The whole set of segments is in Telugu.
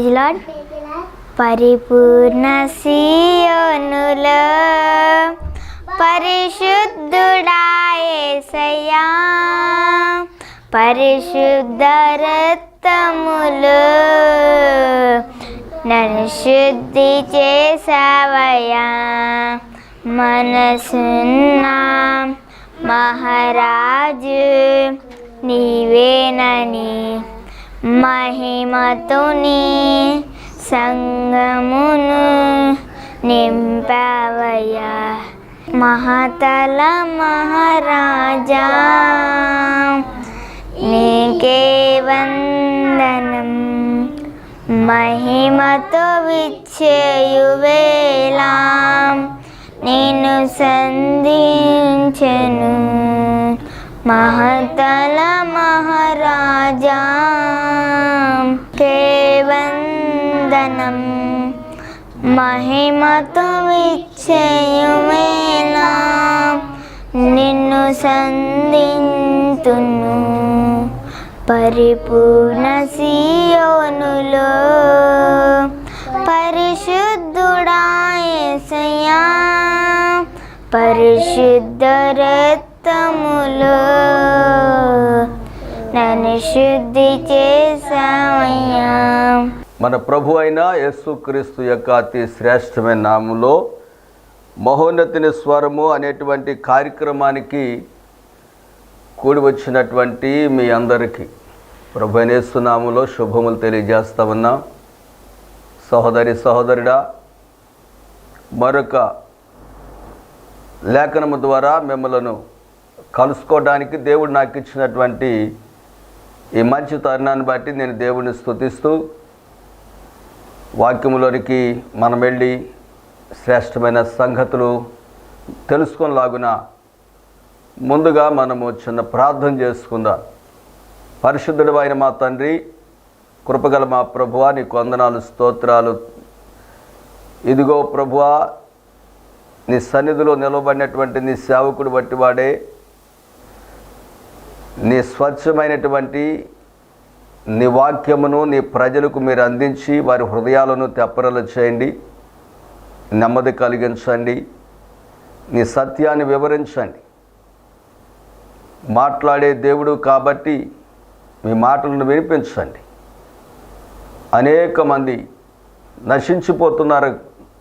ప్రైజ్ లాడ్ పరిపూర్ణ సియోనులో పరిశుద్ధుడాయేసయ్యా. పరిశుద్ధ రక్తములు నన్ను శుద్ధి చేసావయ్యా మనసున్న మహారాజు నీవేనని మహిమతుని సంగమును నింపవయ మహతల మహారాజా నీకే వందనం. మహిమతో విచ్చేయువేలా నేను సంధించెను. మహతల మహారాజా కేవందనం మహిమతు విచ్చేయువేళ నిన్ను సంధింతును. పరిపూర్ణ సియోనులో పరిశుద్ధుడాయసయా పరిశుద్ధ రక్తములో నన్ను శుద్ధి చేసావయ్యా మన ప్రభు అయిన యేసుక్రీస్తు యొక్క అతి శ్రేష్టమైన నామంలో మహోన్నతిని స్వరము అనేటువంటి కార్యక్రమానికి కూడి వచ్చినటువంటి మీ అందరికీ ప్రభు అయిన శుభములు తెలియజేస్తా ఉన్నాం. సహోదరి సహోదరుడా మరొక లేఖనము ద్వారా మిమ్మలను కలుసుకోవడానికి దేవుడు నాకు ఇచ్చినటువంటి ఈ మంచి తరుణాన్ని బట్టి నేను దేవుడిని స్తుతిస్తూ వాక్యములోనికి మనం వెళ్ళి శ్రేష్టమైన సంగతులు తెలుసుకునిలాగున ముందుగా మనము చిన్న ప్రార్థన చేసుకుందాం. పరిశుద్ధుడు అయిన మా తండ్రి కృపగల మా ప్రభువా నీకు వందనాలు స్తోత్రాలు. ఇదిగో ప్రభువ నీ సన్నిధిలో నిలవబడినటువంటి నీ సేవకుడు బట్టి వాడే నీ స్వచ్ఛమైనటువంటి నీ వాక్యమును నీ ప్రజలకు మీరు అందించి వారి హృదయాలను తెప్పరలు చేయండి. నెమ్మది కలిగించండి. నీ సత్యాన్ని వివరించండి. మాట్లాడే దేవుడు కాబట్టి మీ మాటలను వినిపించండి. అనేక మంది నశించిపోతున్నారు.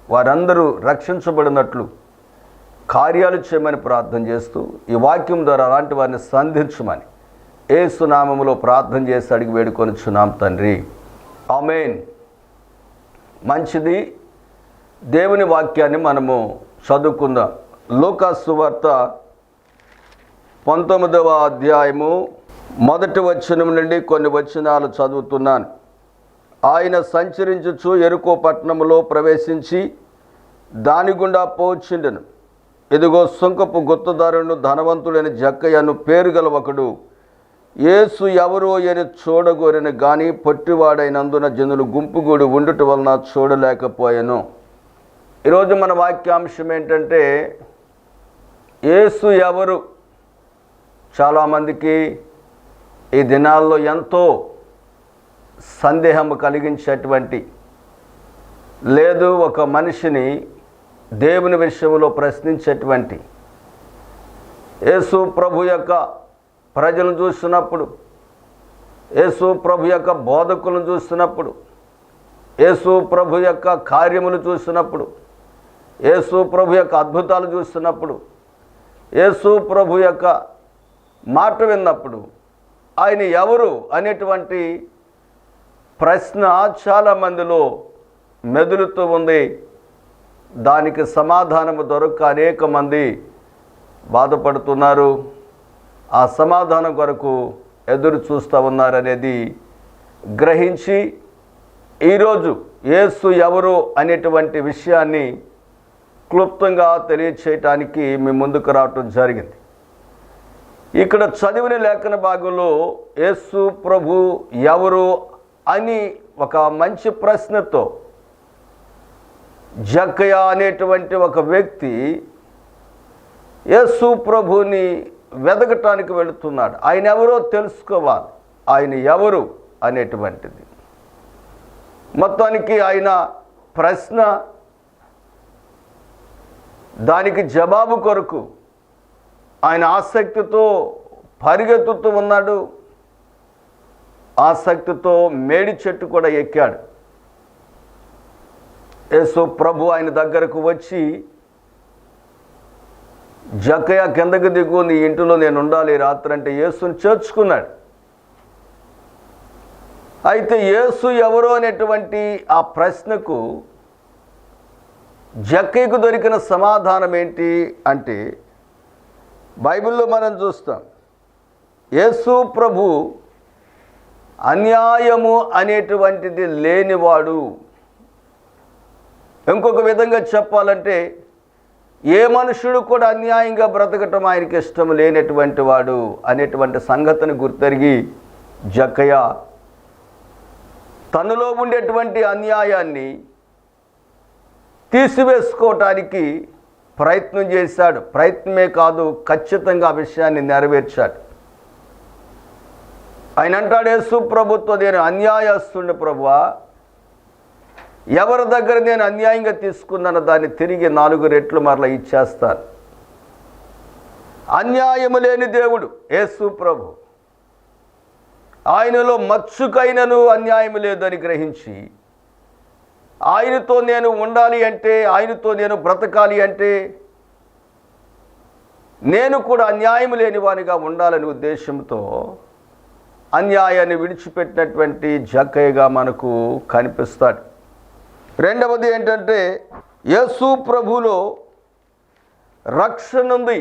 వారందరూ రక్షించబడినట్లు కార్యాలు చేయమని ప్రార్థన చేస్తూ ఈ వాక్యం ద్వారా అలాంటి వారిని సంధించమని ఏసునామములో ప్రార్థన చేసి అడిగి వేడుకొని చున్నాం తండ్రి. ఆమెన్. మంచిది. దేవుని వాక్యాన్ని మనము చదువుకుందాం. లూకాసు వార్త పంతొమ్మిదవ అధ్యాయము మొదటి వచనం నుండి కొన్ని వచనాలు చదువుతున్నాను. ఆయన సంచరించుచు ఎరుకో పట్టణంలో ప్రవేశించి దాని గుండా పోచిండెను. ఇదిగో సుంకపు గుత్తదారును ధనవంతుడైన జక్కయ్యను పేరు గల ఒకడు. యేసు ఎవరో అని చూడగోరిన కానీ పొట్టివాడైనందున జనులు గుంపుగూడి ఉండుట వలన చూడలేకపోయాను. ఈరోజు మన వాక్యాంశం ఏంటంటే యేసు ఎవరు? చాలామందికి ఈ దినాల్లో ఎంతో సందేహం కలిగించేటువంటి లేదు ఒక మనిషిని దేవుని విషయంలో ప్రశ్నించేటువంటి యేసు ప్రభు యొక్క ప్రజలను చూస్తున్నప్పుడు యేసు ప్రభు యొక్క బోధకులను చూస్తున్నప్పుడు యేసు ప్రభు యొక్క కార్యములు చూస్తున్నప్పుడు యేసు ప్రభు యొక్క అద్భుతాలు చూస్తున్నప్పుడు యేసు ప్రభు యొక్క మాట విన్నప్పుడు ఆయన ఎవరు అనేటువంటి ప్రశ్న చాలామందిలో మెదులుతూ ఉంది. దానికి సమాధానము దొరక్క అనేక మంది బాధపడుతున్నారు. ఆ సమాధానం కొరకు ఎదురు చూస్తూ ఉన్నారనేది గ్రహించి ఈరోజు యేసు ఎవరు అనేటువంటి విషయాన్ని క్లుప్తంగా తెలియచేయటానికి మీ ముందుకు రావటం జరిగింది. ఇక్కడ చదివిన లేఖన భాగంలో యేసు ప్రభు ఎవరు అని ఒక మంచి ప్రశ్నతో జక్కయ అనేటువంటి ఒక వ్యక్తి యేసు ప్రభుని వెదకటానికి వెళుతున్నాడు. ఆయన ఎవరో తెలుసుకోవాలి. ఆయన ఎవరు అనేటువంటిది. మొత్తానికి ఆయన ప్రశ్న దానికి జవాబు కొరకు ఆయన ఆసక్తితో పరిగెత్తుతూ ఉన్నాడు. ఆసక్తితో మేడి చెట్టు కూడా ఎక్కాడు. యేసు ప్రభు ఆయన దగ్గరకు వచ్చి జక్కయ్య కిందకి దిగు నీ ఇంటిలో నేను ఉండాలి రాత్రి అంటే యేసుని చేర్చుకున్నాడు. అయితే యేసు ఎవరు అనేటువంటి ఆ ప్రశ్నకు జక్కయ్యకు దొరికిన సమాధానం ఏంటి అంటే బైబిల్లో మనం చూస్తాం యేసు ప్రభు అన్యాయము అనేటువంటిది లేనివాడు. ఇంకొక విధంగా చెప్పాలంటే ఏ మనుషుడు కూడా అన్యాయంగా బ్రతకటం ఆయనకి ఇష్టం లేనటువంటి వాడు అనేటువంటి సంగతిని గుర్తెరిగి జక్కయ్య తనలో ఉండేటువంటి అన్యాయాన్ని తీసివేసుకోవటానికి ప్రయత్నం చేశాడు. ప్రయత్నమే కాదు ఖచ్చితంగా ఆ విషయాన్ని నెరవేర్చాడు. ఆయన అంటాడు యేసు ప్రభుత్వ నేను అన్యాయస్తుండే ప్రభువా ఎవరి దగ్గర నేను అన్యాయంగా తీసుకున్నానో దాన్ని తిరిగి నాలుగు రెట్లు మరలా ఇచ్చేస్తాను. అన్యాయము లేని దేవుడు యేసు ప్రభు. ఆయనలో మచ్చుకైనను అన్యాయం లేదని గ్రహించి ఆయనతో నేను ఉండాలి అంటే ఆయనతో నేను బ్రతకాలి అంటే నేను కూడా అన్యాయం లేనివానిగా ఉండాలనే ఉద్దేశంతో అన్యాయాన్ని విడిచిపెట్టినటువంటి జక్కయ్యగా మనకు కనిపిస్తాడు. రెండవది ఏంటంటే యేసు ప్రభులో రక్షణ ఉంది.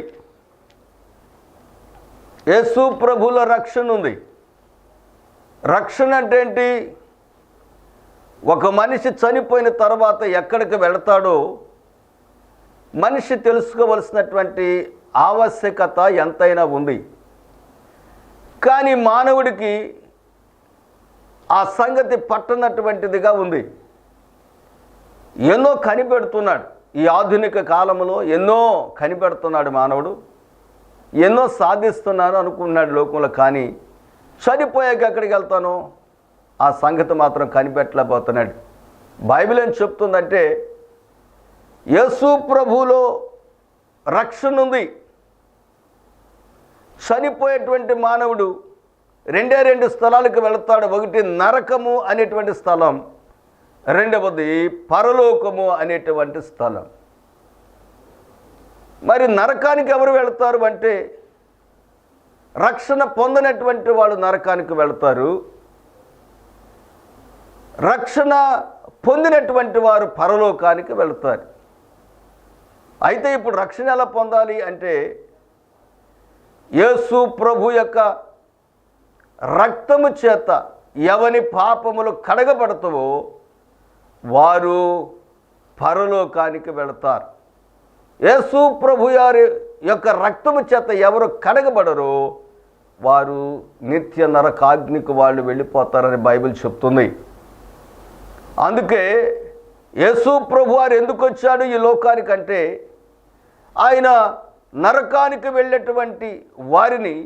యేసు ప్రభుల రక్షణ ఉంది. రక్షణ అంటే ఏంటి? ఒక మనిషి చనిపోయిన తర్వాత ఎక్కడికి వెళతాడో మనిషి తెలుసుకోవలసినటువంటి ఆవశ్యకత ఎంతైనా ఉంది. కానీ మానవుడికి ఆ సంగతి పట్టనటువంటిదిగా ఉంది. ఎన్నో కనిపెడుతున్నాడు. ఈ ఆధునిక కాలంలో ఎన్నో కనిపెడుతున్నాడు మానవుడు. ఎన్నో సాధిస్తున్నాను అనుకున్నాడు లోకంలో కానీ చనిపోయాక ఎక్కడికి వెళ్తాను ఆ సంగతి మాత్రం కనిపెట్టలేకపోతున్నాడు. బైబిల్ ఏం చెప్తుందంటే యేసు ప్రభులో రక్షణ ఉంది. చనిపోయేటువంటి మానవుడు రెండే రెండు స్థలాలకు వెళతాడు. ఒకటి నరకము అనేటువంటి స్థలం. రెండవది పరలోకము అనేటువంటి స్థలం. మరి నరకానికి ఎవరు వెళతారు అంటే రక్షణ పొందనటువంటి వాళ్ళు నరకానికి వెళతారు. రక్షణ పొందినటువంటి వారు పరలోకానికి వెళతారు. అయితే ఇప్పుడు రక్షణ ఎలా పొందాలి అంటే యేసు ప్రభు యొక్క రక్తము చేత ఎవని పాపములు కడగబడతావో వారు పరలోకానికి వెళతారు. యేసు ప్రభు గారి యొక్క రక్తము చేత ఎవరు కడగబడరో వారు నిత్య నరకాగ్నికి వాళ్ళు వెళ్ళిపోతారని బైబిల్ చెప్తుంది. అందుకే యేసు ప్రభు వారు ఎందుకు వచ్చాడు ఈ లోకానికంటే ఆయన నరకానికి వెళ్ళేటువంటి వారిని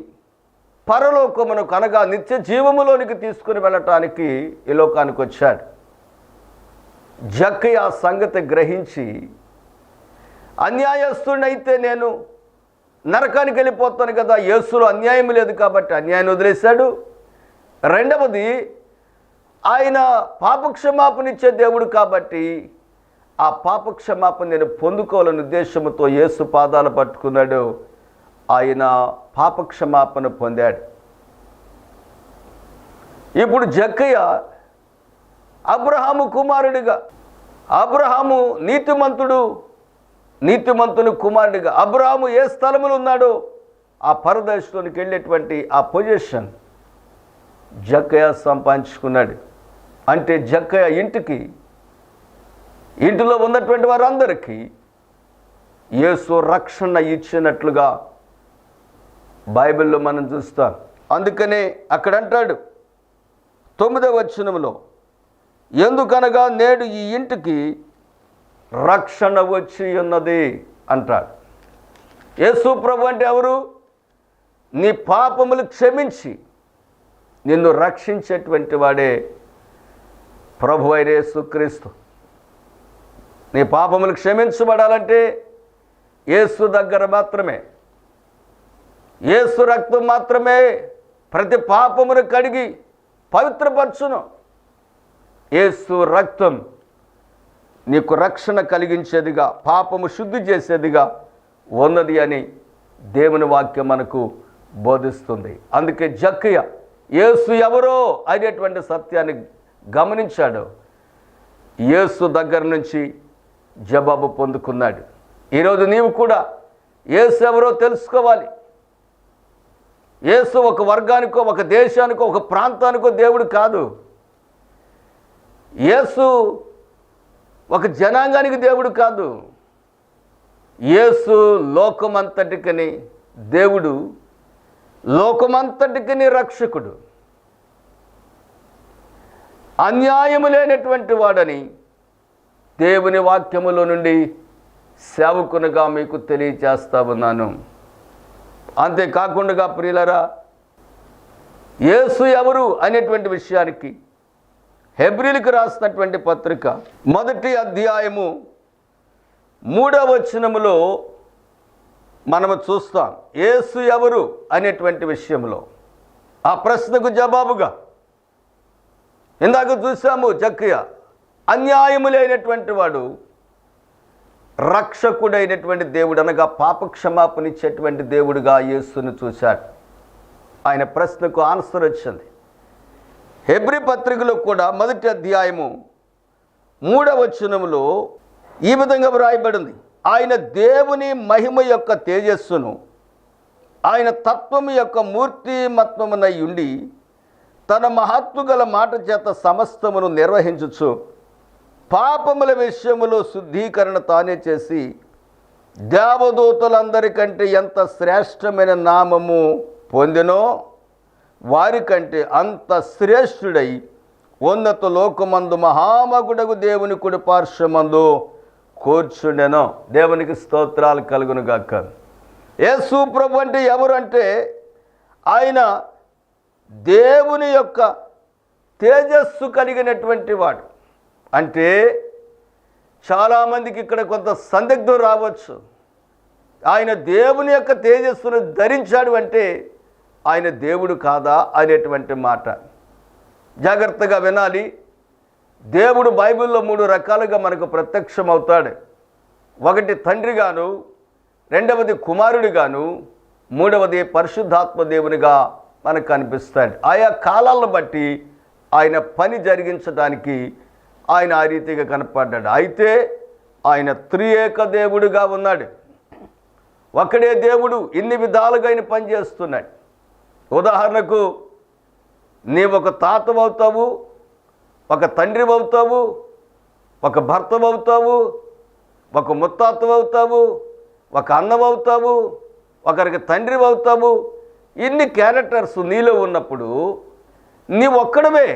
పరలోకమునకు అనగా నిత్య జీవములోనికి తీసుకుని వెళ్ళటానికి ఈ లోకానికి వచ్చాడు. జక్కయ్య ఆ సంగతి గ్రహించి అన్యాయస్తుడైతే నేను నరకానికి వెళ్ళిపోతాను కదా యేసులో అన్యాయం లేదు కాబట్టి అన్యాయాన్ని వదిలేశాడు. రెండవది ఆయన పాపక్షమాపణిచ్చే దేవుడు కాబట్టి ఆ పాపక్షమాపణ నేను పొందుకోవాలని ఉద్దేశంతో యేసు పాదాలు పట్టుకున్నాడు. ఆయన పాపక్షమాపణ పొందాడు. ఇప్పుడు జక్కయ్య అబ్రహాము కుమారుడిగా. అబ్రహాము నీతిమంతుడు నీతిమంతుని కుమారుడిగా. అబ్రహాము ఏ స్థలములు ఉన్నాడో ఆ పరదేశంలోనికి వెళ్ళేటువంటి ఆ పొజిషన్ జక్కయ్య సంపాదించుకున్నాడు. అంటే జక్కయ్య ఇంటికి ఇంటిలో ఉన్నటువంటి వారందరికీ యేసు రక్షణ ఇచ్చినట్లుగా బైబిల్లో మనం చూస్తాం. అందుకనే అక్కడ అంటాడు తొమ్మిదవ వచనంలో ఎందుకనగా నేడు ఈ ఇంటికి రక్షణ వచ్చి ఉన్నది అంటాడు. యేసుప్రభు అంటే ఎవరు? నీ పాపములు క్షమించి నిన్ను రక్షించేటువంటి వాడే ప్రభు అయిన యేసుక్రీస్తు. నీ పాపములు క్షమించబడాలంటే యేసు దగ్గర మాత్రమే. యేసు రక్తం మాత్రమే ప్రతి పాపమును కడిగి పవిత్రపరచును. ఏసు రక్తం నీకు రక్షణ కలిగించేదిగా పాపము శుద్ధి చేసేదిగా ఉన్నది అని దేవుని వాక్యం మనకు బోధిస్తుంది. అందుకే జక్కయ్య యేసు ఎవరో అనేటువంటి సత్యాన్ని గమనించాడు. యేసు దగ్గర నుంచి జవాబు పొందుకున్నాడు. ఈరోజు నీవు కూడా యేసు ఎవరో తెలుసుకోవాలి. యేసు ఒక వర్గానికో ఒక దేశానికో ఒక ప్రాంతానికో దేవుడు కాదు. యేసు ఒక జనాంగానికి దేవుడు కాదు. యేసు లోకమంతటికని దేవుడు లోకమంతటికని రక్షకుడు. అన్యాయము లేనటువంటి వాడని దేవుని వాక్యములో నుండి సేవకునిగా మీకు తెలియచేస్తా ఉన్నాను. అంతేకాకుండా ప్రియులరా యేసు ఎవరు అనేటువంటి విషయానికి హెబ్రిల్కి రాసినటువంటి పత్రిక మొదటి అధ్యాయము మూడవ వచనములో మనము చూస్తాం ఏసు ఎవరు? అనేటువంటి విషయంలో. ఆ ప్రశ్నకు జవాబుగా ఇందాక చూసాము జక్కయ్య అన్యాయము లేనటువంటి వాడు రక్షకుడైనటువంటి దేవుడు అనగా పాప ఇచ్చేటువంటి దేవుడుగా యేసును చూశాడు. ఆయన ప్రశ్నకు ఆన్సర్ వచ్చింది. హెబ్రి పత్రికలో కూడా మొదటి అధ్యాయము మూడవ వచనములో ఈ విధంగా వ్రాయబడింది. ఆయన దేవుని మహిమ యొక్క తేజస్సును ఆయన తత్వము యొక్క మూర్తిమత్వమునై ఉండి తన మహత్వ గల మాట చేత సమస్తమును నిర్వహించచ్చు పాపముల విషయములో శుద్ధీకరణ తానే చేసి దేవదూతలందరికంటే ఎంత శ్రేష్టమైన నామము పొందినో వారికంటే అంత శ్రేష్ఠుడై ఉన్నత లోకమందు మహామగుడగు దేవుని కుడి పార్శ్వమందు కూర్చుండెను. దేవునికి స్తోత్రాలు కలుగును గాక యేసు ప్రభు అంటే ఎవరు అంటే ఆయన దేవుని యొక్క తేజస్సు కలిగినటువంటి వాడు. అంటే చాలామందికి ఇక్కడ కొంత సందిగ్ధం రావచ్చు. ఆయన దేవుని యొక్క తేజస్సును ధరించాడు అంటే ఆయన దేవుడు కాదా అనేటువంటి మాట. జాగ్రత్తగా వినాలి. దేవుడు బైబిల్లో మూడు రకాలుగా మనకు ప్రత్యక్షమవుతాడు. ఒకటి తండ్రిగాను రెండవది కుమారుడిగాను మూడవది పరిశుద్ధాత్మ దేవునిగా మనకు కనిపిస్తాడు. ఆయా కాలాలను బట్టి ఆయన పని జరిగించడానికి ఆయన ఆ రీతిగా కనపడ్డాడు. అయితే ఆయన త్రియేక దేవుడుగా ఉన్నాడు. ఒకడే దేవుడు ఇన్ని విధాలుగా ఆయన పనిచేస్తున్నాడు ఉదాహరణకు నీవు ఒక తాతవవుతావు ఒక తండ్రి అవుతావు ఒక భర్త అవుతావు ఒక ముత్తాత అవుతావు ఒక అన్నం అవుతావు ఒకరికి తండ్రి అవుతావు ఇన్ని క్యారెక్టర్స్ నీలో ఉన్నప్పుడు నీవు ఒక్కడమే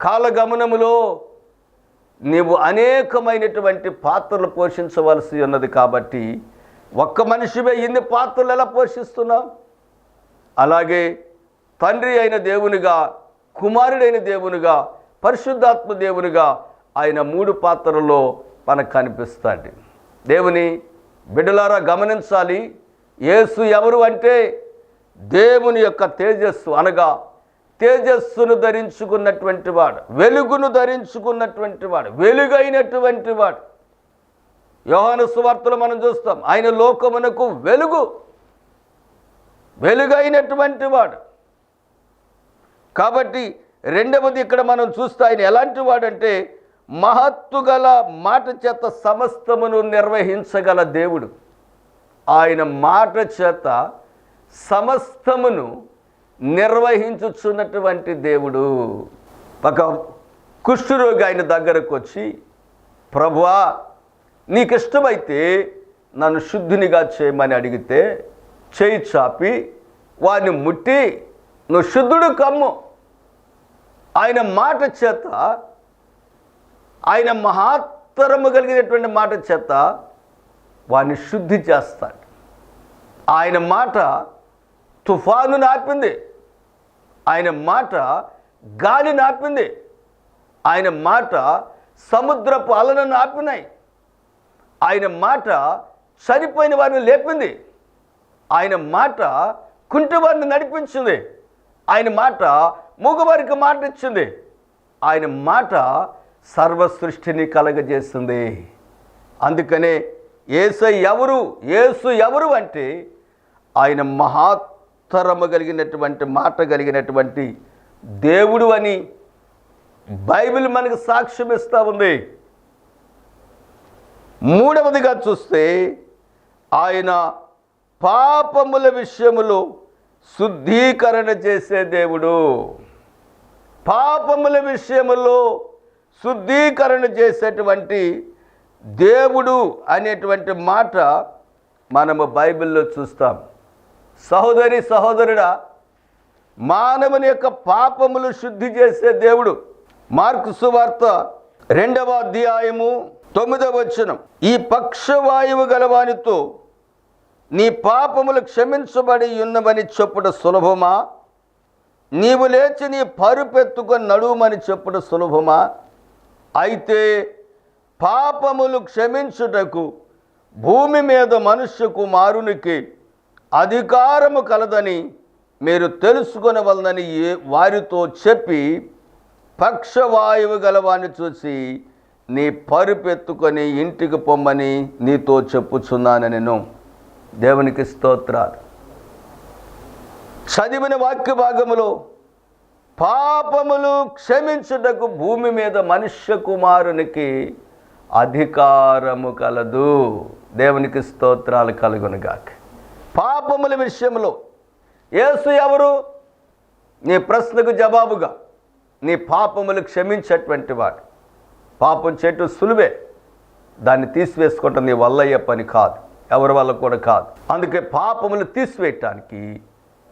కాలగమనములో నీవు అనేకమైనటువంటి పాత్రలు పోషించవలసి ఉన్నది కాబట్టి ఒక్క మనిషివే ఇన్ని పాత్రలు ఎలా పోషిస్తున్నావు? అలాగే తండ్రి అయిన దేవునిగా కుమారుడైన దేవునిగా పరిశుద్ధాత్మ దేవునిగా ఆయన మూడు పాత్రల్లో మనకు కనిపిస్తాడు. దేవుని బిడ్డలారా గమనించాలి యేసు ఎవరు అంటే దేవుని యొక్క తేజస్సు అనగా తేజస్సును ధరించుకున్నటువంటి వాడు వెలుగును ధరించుకున్నటువంటి వాడు వెలుగైనటువంటి వాడు. యోహాను సువార్తలు మనం చూస్తాం ఆయన లోకమునకు వెలుగు వెలుగైనటువంటి వాడు. కాబట్టి రెండవది ఇక్కడ మనం చూస్తే ఆయన ఎలాంటి వాడంటే మహత్తుగల మాట చేత సమస్తమును నిర్వహించగల దేవుడు. ఆయన మాట చేత సమస్తమును నిర్వహించుచున్నటువంటి దేవుడు. ఒక కుష్ఠరోగి ఆయన దగ్గరకు వచ్చి ప్రభువా నీకు ఇష్టమైతే నన్ను శుద్ధినిగా చేయమని అడిగితే చేయి చాపి వారిని ముట్టి నువ్వు శుద్ధుడు కమ్ము. ఆయన మాట చేత ఆయన మహాత్తరము కలిగినటువంటి మాట చేత వాడిని శుద్ధి చేస్తాడు. ఆయన మాట తుఫాను నాపింది. ఆయన మాట గాలి నాపింది. ఆయన మాట సముద్రపు అలను ఆపినాయి ఆయన మాట చనిపోయిన వారిని లేపింది. ఆయన మాట కుంటివారిని నడిపించింది. ఆయన మాట మూగవారికి మాట ఇచ్చింది. ఆయన మాట సర్వ సృష్టిని కలగజేస్తుంది అందుకనే ఏసు ఎవరు ఏసు ఎవరు అంటే ఆయన మహాత్తరము కలిగినటువంటి మాట కలిగినటువంటి దేవుడు అని బైబిల్ మనకు సాక్ష్యం ఇస్తూ ఉంది. మూడవదిగా చూస్తే ఆయన పాపముల విషయములో శుద్ధీకరణ చేసే దేవుడు. పాపముల విషయములో శుద్ధీకరణ చేసేటువంటి దేవుడు అనేటువంటి మాట మనము బైబిల్లో చూస్తాం. సహోదరి సహోదరుడా మానవుని యొక్క పాపములు శుద్ధి చేసే దేవుడు. మార్కు సువార్త రెండవ అధ్యాయము తొమ్మిదవ వచనం. ఈ పక్షవాయువు గలవానితో నీ పాపములు క్షమించబడి ఉన్నవని చెప్పుట సులభమా? నీవు లేచి నీ పరుపెత్తుకొని నడుమని చెప్పుట సులభమా? అయితే పాపములు క్షమించుటకు భూమి మీద మనుష్య కుమారునికి అధికారము కలదని మీరు తెలుసుకొనవలనని ఏ- వారితో చెప్పి పక్షవాయువు గలవాన్ని చూసి నీ పరుపెత్తుకొని ఇంటికి పొమ్మని నీతో చెప్పుచున్నాను నేను దేవునికి స్తోత్రాలు. చదివిన వాక్య భాగములో పాపములు క్షమించుటకు భూమి మీద మనుష్య కుమారునికి అధికారము కలదు. దేవునికి స్తోత్రాలు కలుగునుగాక. పాపముల విషయంలో యేసు ఎవరు? నీ ప్రశ్నకు జవాబుగా నీ పాపములు క్షమించేటువంటి వాడు. పాపం చెట్టు సులువే. దాన్ని తీసివేసుకోవటం నీ వల్లయ్యే పని కాదు. ఎవరి వల్ల కూడా కాదు. అందుకే పాపములు తీసివేయటానికి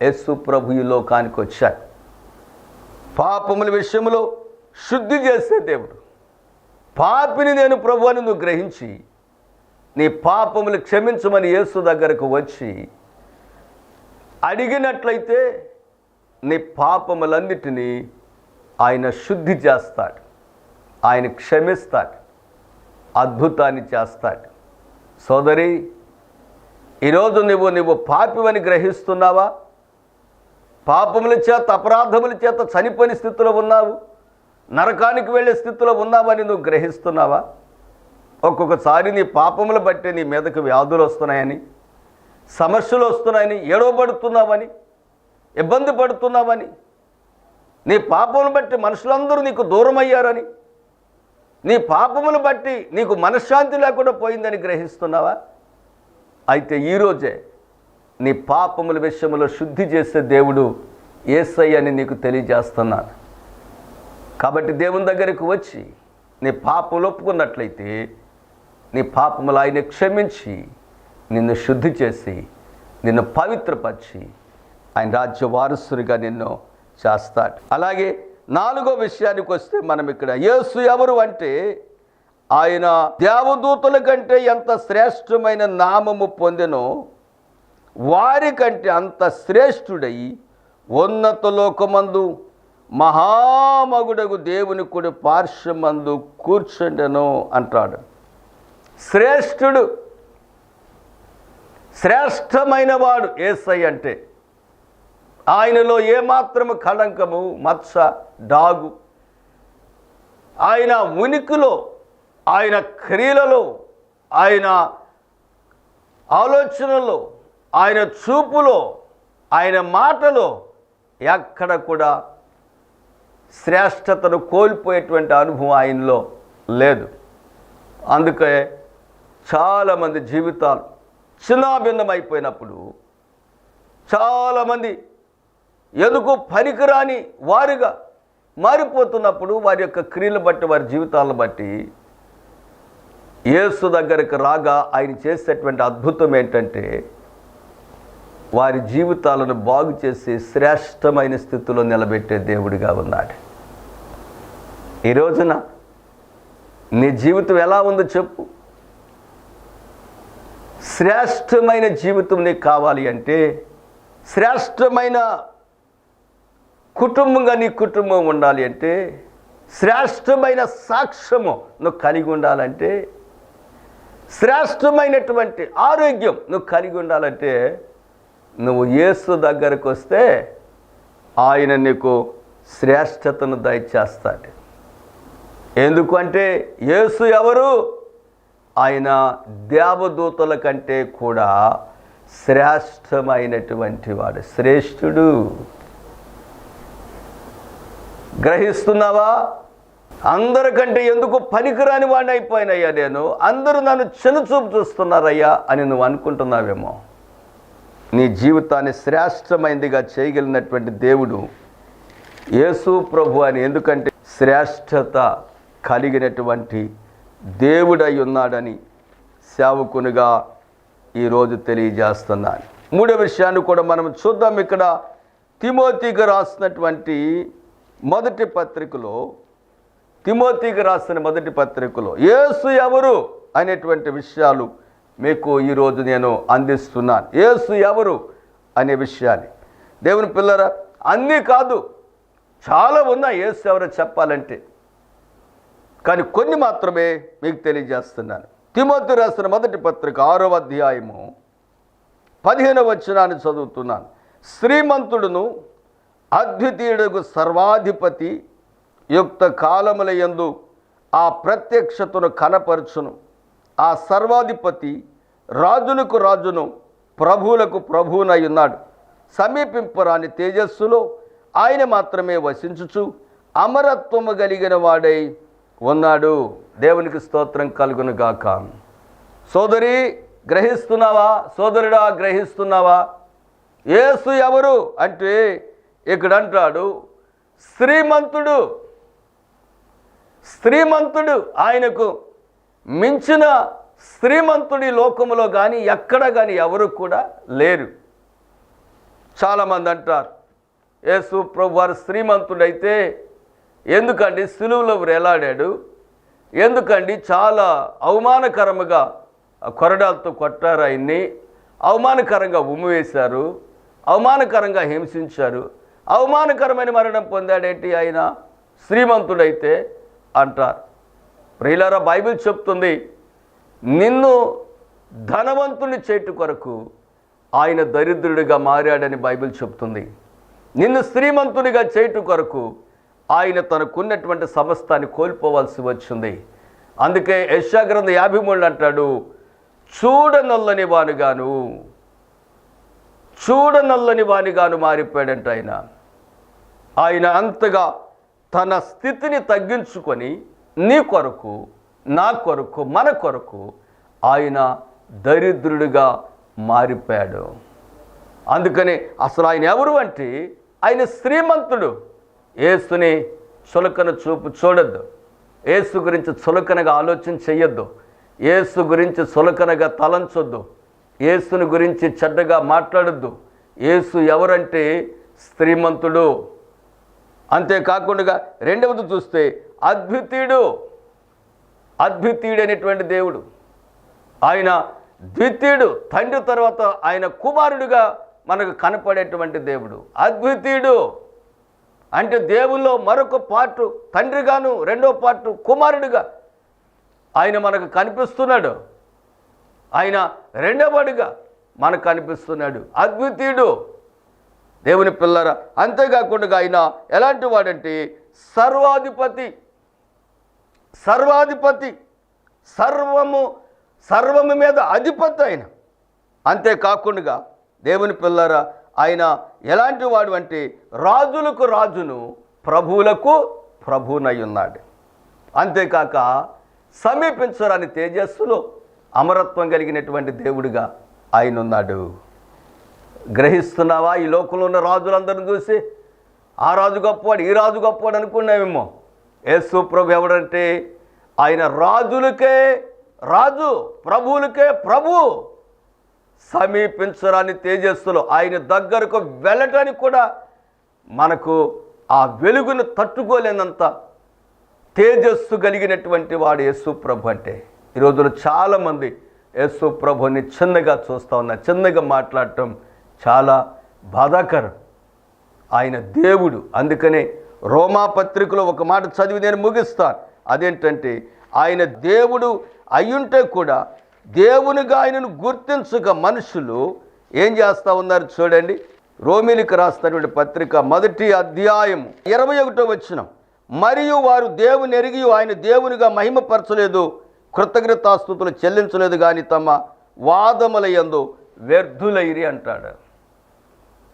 యేసు ప్రభు ఈ లోకానికి వచ్చాడు. పాపముల విషయంలో శుద్ధి చేసే దేవుడు. పాపిని నేను ప్రభు అని నువ్వు గ్రహించి నీ పాపములు క్షమించమని యేసు దగ్గరకు వచ్చి అడిగినట్లయితే నీ పాపములన్నిటినీ ఆయన శుద్ధి చేస్తాడు. ఆయన క్షమిస్తాడు. అద్భుతాన్ని చేస్తాడు. సోదరి ఈరోజు నువ్వు నువ్వు పాపివని గ్రహిస్తున్నావా? పాపముల చేత అపరాధముల చేత చనిపోయిన స్థితిలో ఉన్నావు. నరకానికి వెళ్ళే స్థితిలో ఉన్నావని నువ్వు గ్రహిస్తున్నావా? ఒక్కొక్కసారి నీ పాపములు బట్టి నీ మీదకు వ్యాధులు వస్తున్నాయని సమస్యలు వస్తున్నాయని ఏడవబడుతున్నావని ఇబ్బంది పడుతున్నావని నీ పాపములు బట్టి మనుషులందరూ నీకు దూరం అయ్యారని నీ పాపములు బట్టి నీకు మనశ్శాంతి లేకుండా పోయిందని గ్రహిస్తున్నావా? అయితే ఈరోజే నీ పాపముల విషయంలో శుద్ధి చేసే దేవుడు ఏసై అని నీకు తెలియజేస్తున్నాను కాబట్టి దేవుని దగ్గరికి వచ్చి నీ పాపములు ఒప్పుకున్నట్లయితే నీ పాపములు ఆయన క్షమించి నిన్ను శుద్ధి చేసి నిన్ను పవిత్రపరిచి ఆయన రాజ్య వారసునిగా నిన్ను చేస్తాడు. అలాగే నాలుగో విషయానికి వస్తే మనం ఇక్కడ యేసు ఎవరు అంటే ఆయన దేవదూతల కంటే ఎంత శ్రేష్టమైన నామము పొందెనో వారికంటే అంత శ్రేష్ఠుడై ఉన్నత లోకమందు మహామగుడగు దేవుని కుడి పార్శ్వమందు కూర్చుండెను అంటాడు. శ్రేష్ఠుడు శ్రేష్టమైన వాడు ఏసై అంటే ఆయనలో ఏమాత్రము కళంకము మత్స డాగు. ఆయన ఉనికిలో ఆయన క్రియలలో ఆయన ఆలోచనలో ఆయన చూపులో ఆయన మాటలో ఎక్కడ కూడా శ్రేష్టతను కోల్పోయేటువంటి అనుభవం ఆయనలో లేదు. అందుకే చాలామంది జీవితాలు చిన్నాభిన్నమైపోయినప్పుడు చాలామంది ఎందుకు పనికిరాని వారుగా మారిపోతున్నప్పుడు వారి యొక్క క్రియలు బట్టి వారి జీవితాలను బట్టి యేసు దగ్గరకు రాగా ఆయన చేసేటువంటి అద్భుతం ఏంటంటే వారి జీవితాలను బాగు చేసి శ్రేష్టమైన స్థితిలో నిలబెట్టే దేవుడిగా ఉన్నాడు. ఈ రోజున నీ జీవితం ఎలా ఉందో చెప్పు. శ్రేష్టమైన జీవితం నీకు కావాలి అంటే శ్రేష్టమైన కుటుంబంగా నీ కుటుంబం ఉండాలి అంటే శ్రేష్టమైన సాక్ష్యము నువ్వు కలిగి ఉండాలంటే శ్రేష్టమైనటువంటి ఆరోగ్యం నువ్వు కలిగి ఉండాలంటే నువ్వు యేసు దగ్గరకు వస్తే ఆయన నీకు శ్రేష్టతను దయచేస్తాడు. ఎందుకంటే యేసు ఎవరు? ఆయన దేవదూతల కంటే కూడా శ్రేష్టమైనటువంటి వాడు శ్రేష్ఠుడు. గ్రహిస్తున్నావా? అందరికంటే ఎందుకు పనికిరాని వాడిని అయిపోయినయ్యా నేను? అందరూ నన్ను చిన్నచూపు చూస్తున్నారయ్యా అని నువ్వు అనుకుంటున్నావేమో. నీ జీవితాన్ని శ్రేష్టమైనదిగా చేయగలిగినటువంటి దేవుడు యేసు ప్రభు అని ఎందుకంటే శ్రేష్టత కలిగినటువంటి దేవుడై ఉన్నాడని సేవకునిగా ఈరోజు తెలియజేస్తున్నాను. మూడో విషయాన్ని కూడా మనం చూద్దాం. ఇక్కడ తిమోతికి రాసినటువంటి మొదటి పత్రికలో తిమోతికి రాసిన మొదటి పత్రికలో యేసు ఎవరు? అనేటువంటి విషయాలు మీకు ఈరోజు నేను అందిస్తున్నాను. యేసు ఎవరు? అనే విషయాన్ని. దేవుని పిల్లరా అన్నీ కాదు చాలా ఉన్నాయి యేసు ఎవరో చెప్పాలంటే కానీ కొన్ని మాత్రమే మీకు తెలియజేస్తున్నాను. తిమోతి రాసిన మొదటి పత్రిక ఆరో అధ్యాయము పదిహేను వచనాన్ని చదువుతున్నాను. శ్రీమంతుడును అద్వితీయుడుకు సర్వాధిపతి యుక్త కాలముల యందు ఆ ప్రత్యక్షతను కనపరచును. ఆ సర్వాధిపతి రాజులకు రాజును ప్రభువులకు ప్రభువునై ఉన్నాడు. సమీపింపరాని తేజస్సులో ఆయన మాత్రమే వసించుచు అమరత్వము కలిగిన వాడై ఉన్నాడు. దేవునికి స్తోత్రం కలుగును గాక. సోదరి గ్రహిస్తున్నావా? సోదరుడా గ్రహిస్తున్నావా? ఏసు ఎవరు? అంటే ఇక్కడ అంటాడు శ్రీమంతుడు శ్రీమంతుడు ఆయనకు మించిన శ్రీమంతుడి లోకములో కానీ ఎక్కడ కానీ ఎవరు కూడా లేరు. చాలామంది అంటారు యేసు ప్రభు వారు శ్రీమంతుడైతే ఎందుకండి సులువులో వేలాడాడు? ఎందుకండి చాలా అవమానకరముగా కొరడాలతో కొట్టారు ఆయన్ని? అవమానకరంగా ఉమ్ము వేశారు? అవమానకరంగా హింసించారు? అవమానకరమైన మరణం పొందాడేంటి ఆయన? శ్రీమంతుడైతే అంటారు. ప్రియులారా బైబిల్ చెప్తుంది నిన్ను ధనవంతుని చేటు కొరకు ఆయన దరిద్రుడిగా మారాడని బైబిల్ చెప్తుంది. నిన్ను శ్రీమంతునిగా చేటు కొరకు ఆయన తనకున్నటువంటి సమస్తాన్ని కోల్పోవాల్సి వచ్చింది. అందుకే యశాగ్రంథ యాభై మూడు అంటాడు చూడనల్లని వానుగాను చూడనల్లని వానిగాను మారిపోయాడంట ఆయన. ఆయన అంతగా తన స్థితిని తగ్గించుకొని నీ కొరకు నా కొరకు మన కొరకు ఆయన దరిద్రుడిగా మారిపోయాడు. అందుకని అసలు ఆయన ఎవరు అంటే ఆయన శ్రీమంతుడు. ఏసుని చులకన చూపు చూడొద్దు. ఏసు గురించి చులకనగా ఆలోచన చెయ్యొద్దు. ఏసు గురించి చులకనగా తలంచొద్దు. ఏసుని గురించి చెడ్డగా మాట్లాడొద్దు. ఏసు ఎవరంటే శ్రీమంతుడు. అంతేకాకుండా రెండవది చూస్తే అద్వితీయుడు అద్వితీయుడు అనేటువంటి దేవుడు. ఆయన ద్వితీయుడు తండ్రి తర్వాత ఆయన కుమారుడిగా మనకు కనపడేటువంటి దేవుడు. అద్వితీయుడు అంటే దేవుల్లో మరొక పార్టు తండ్రిగాను రెండో పార్టు కుమారుడిగా ఆయన మనకు కనిపిస్తున్నాడు. ఆయన రెండవడిగా మనకు కనిపిస్తున్నాడు. అద్వితీయుడు దేవుని పిల్లర అంతేకాకుండా ఆయన ఎలాంటి వాడంటే సర్వాధిపతి సర్వాధిపతి సర్వము సర్వము మీద అధిపతి ఆయన. అంతేకాకుండా దేవుని పిల్లర ఆయన ఎలాంటి వాడు అంటే రాజులకు రాజును ప్రభువులకు ప్రభునై ఉన్నాడు. అంతేకాక సమీపించరాని తేజస్సులో అమరత్వం కలిగినటువంటి దేవుడిగా ఆయన ఉన్నాడు. గ్రహిస్తున్నావా? ఈ లోకంలో ఉన్న రాజులందరిని చూసి ఆ రాజు గొప్పవాడు ఈ రాజు గొప్పవాడు అనుకున్నామేమో యేసు ప్రభు ఎవడంటే ఆయన రాజులకే రాజు ప్రభువులకే ప్రభు. సమీపించరాని తేజస్సులో ఆయన దగ్గరకు వెళ్ళటానికి కూడా మనకు ఆ వెలుగును తట్టుకోలేనంత తేజస్సు కలిగినటువంటి వాడు యేసు ప్రభు అంటే. ఈ రోజున చాలామంది యేసు ప్రభుని చిన్నగా చూస్తూ ఉన్నారు చిన్నగా మాట్లాడటం చాలా బాధాకరం. ఆయన దేవుడు. అందుకనే రోమా పత్రికలో ఒక మాట చదివి నేను ముగిస్తాను. అదేంటంటే ఆయన దేవుడు అయ్యుంటే కూడా దేవునిగా ఆయనను గుర్తించక మనుషులు ఏం చేస్తూ ఉన్నారు చూడండి. రోమిలికి రాస్తున్నటువంటి పత్రిక మొదటి అధ్యాయం ఇరవై ఒకటో వచ్చిన మరియు వారు దేవుని ఎరిగి ఆయన దేవునిగా మహిమపరచలేదు కృతజ్ఞతాస్తుతులు చెల్లించలేదు కానీ తమ వాదముల ఎందు వ్యర్థులైరి అంటాడు.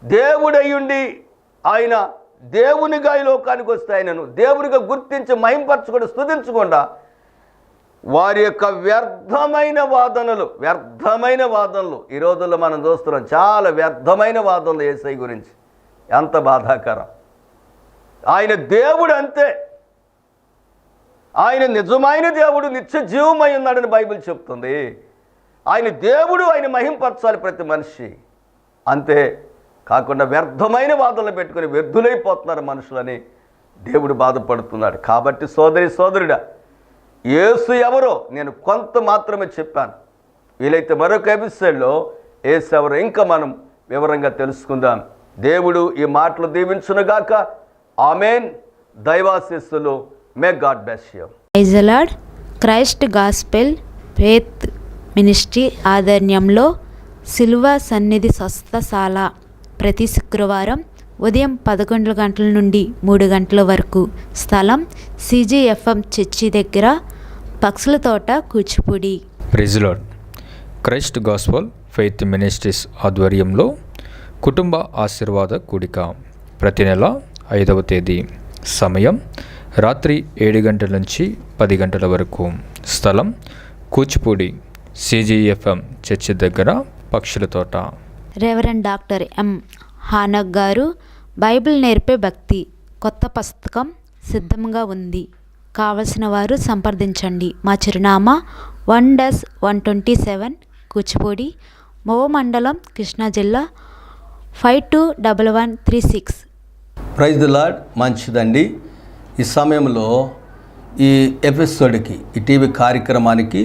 దేవుడయ్యుండి ఆయన దేవునిగా ఈ లోకానికి వస్తే ఆయనను దేవునిగా గుర్తించి మహింపరచకుండా స్థుతించకుండా వారి యొక్క వ్యర్థమైన వాదనలు వ్యర్థమైన వాదనలు ఈ రోజుల్లో మనం చూస్తున్నాం చాలా వ్యర్థమైన వాదనలు ఏసై గురించి. ఎంత బాధాకరం. ఆయన దేవుడు అంతే. ఆయన నిజమైన దేవుడు నిత్య జీవమై ఉన్నాడని బైబిల్ చెప్తుంది. ఆయన దేవుడు ఆయన మహింపరచాలి ప్రతి మనిషి. అంతే. కాకుండా వ్యర్థమైన వాదనలు పెట్టుకుని వ్యర్థులైపోతున్నారు మనుషులని. దేవుడు బాధపడుతున్నాడు. కాబట్టి సోదరి సోదరుడా ఏసు ఎవరో నేను కొంత మాత్రమే చెప్పాను. వీలైతే మరొక ఎపిసోడ్లో ఏసు ఎవరో ఇంకా మనం వివరంగా తెలుసుకుందాం. దేవుడు ఈ మాటలు దీవించునుగాక. Amen. దైవాశిస్సులు may God bless you. Praise Lord Christ gospel faith ministry ఆధ్వర్యంలో సిల్వ సన్నిధి స్వస్థశాల. ప్రతి శుక్రవారం ఉదయం పదకొండు గంటల నుండి మూడు గంటల వరకు స్థలం సిజిఎఫ్ఎం చర్చి దగ్గర పక్షుల తోట Kuchipudi. Praise Lord Christ gospel faith ministries ఆధ్వర్యంలో కుటుంబ ఆశీర్వాద కూడిక ప్రతి నెల ఐదవ తేదీ సమయం రాత్రి ఏడు గంటల నుంచి పది గంటల వరకు స్థలం కూచిపూడి సిజిఎఫ్ఎం చర్చి దగ్గర పక్షుల తోట. రెవరెండ్ డాక్టర్ ఎం హానక్ గారు బైబిల్ నేర్పే భక్తి కొత్త పుస్తకం సిద్ధంగా ఉంది. కావలసిన వారు సంప్రదించండి. మా చిరునామా one dash one twenty seven Kuchipudi మో మండలం కృష్ణా జిల్లా five two double one three six. Praise Lord మంచిదండి. ఈ సమయంలో ఈ ఎపిసోడ్కి ఈ టీవీ కార్యక్రమానికి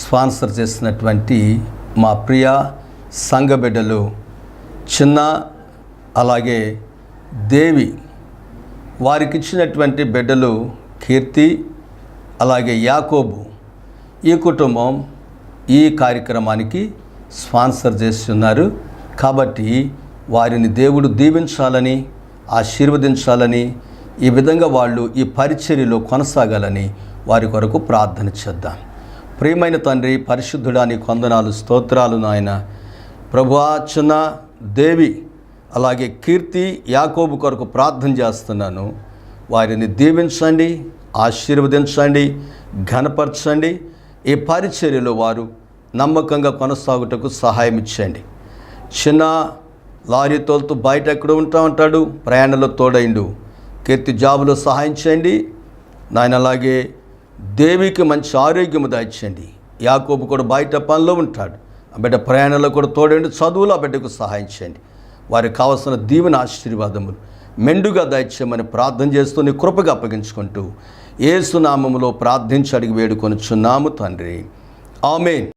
స్పాన్సర్ చేసినటువంటి మా ప్రియ సంఘ బిడ్డలు చిన్న అలాగే దేవి వారికి ఇచ్చినటువంటి బిడ్డలు కీర్తి అలాగే యాకోబు ఈ కుటుంబం ఈ కార్యక్రమానికి స్పాన్సర్ చేస్తున్నారు. కాబట్టి వారిని దేవుడు దీవించాలని ఆశీర్వదించాలని ఈ విధంగా వాళ్ళు ఈ పరిచర్యలో కొనసాగాలని వారి కొరకు ప్రార్థన చేద్దాం. ప్రియమైన తండ్రి పరిశుద్ధుడా కొందనాలు స్తోత్రాలు నాయన. ప్రభువా చిన్న దేవి అలాగే కీర్తి యాకోబు కొరకు ప్రార్థన చేస్తున్నాను. వారిని దీవించండి ఆశీర్వదించండి ఘనపరచండి. ఈ పరిచర్యలో వారు నమ్మకంగా కొనసాగుటకు సహాయం ఇచ్చండి చిన్న లారీ తోలుతూ బయట ఎక్కడ ఉంటా ఉంటాడు ప్రయాణంలో తోడైండు కీర్తి జాబులో సహాయం చేయండి. నాయన అలాగే దేవికి మంచి ఆరోగ్యము దాయించండి యాకోబు కూడా బయట పనిలో ఉంటాడు. బిడ్డ ప్రయాణంలో కూడా తోడండి చదువులో ఆ బిడ్డకు సహాయం చేయండి. వారికి కావలసిన దీవెన ఆశీర్వాదములు మెండుగా దయచేయమని ప్రార్థన చేస్తూ నీ కృపగా అప్పగించుకుంటూ ఏసునామంలో ప్రార్థించి అడిగి వేడుకొనుచున్నాము తండ్రి. ఆమెన్.